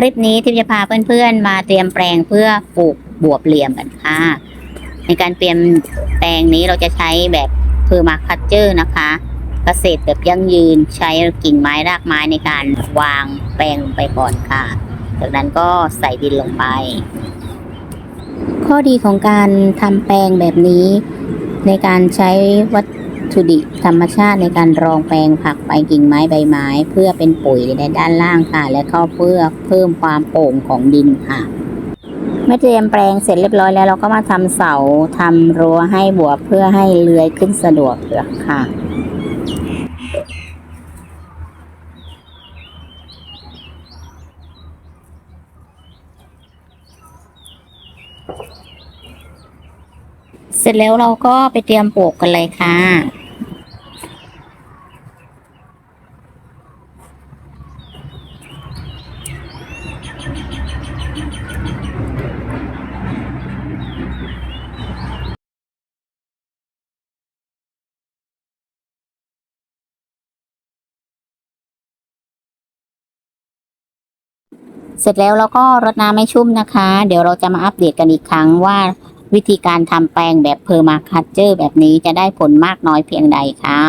คลิปนี้ทิพจะพาเพื่อนๆ มาเตรียมแปลงเพื่อปลูกบวบเหลี่ยมกันค่ะ ในการเตรียมแปลงนี้เราจะใช้แบบเพอร์มาคัตเจอร์นะคะเกษตรแบบยั่งยืนใช้กิ่งไม้รากไม้ในการวางแปลงลงไปก่อนค่ะ จากนั้นก็ใส่ดินลงไป ข้อดีของการทำแปลงแบบนี้ ในการใช้วั ถุดิบธรรมชาติในการรองแปลงผักใบกิ่งไม้ใบไม้ เพื่อเป็นปุ๋ยในด้านล่างค่ะ และก็เพื่อเพิ่มความโป่งของดินค่ะเมื่อเตรียมแปลงเสร็จเรียบร้อยแล้วเราก็มาทำเสาทำรั้วให้บัวเพื่อให้เลื้อยขึ้นสะดวกค่ะเสร็จแล้วเราก็ไปเตรียมปลูกกันเลยค่ะ เสร็จแล้วเราก็รดน้ำให้ชุ่มนะคะ เดี๋ยวเราจะมาอัปเดตกันอีกครั้งว่าวิธีการทำแปลงแบบเพอร์มาคัตเจอร์แบบนี้จะได้ผลมากน้อยเพียงใดค่ะ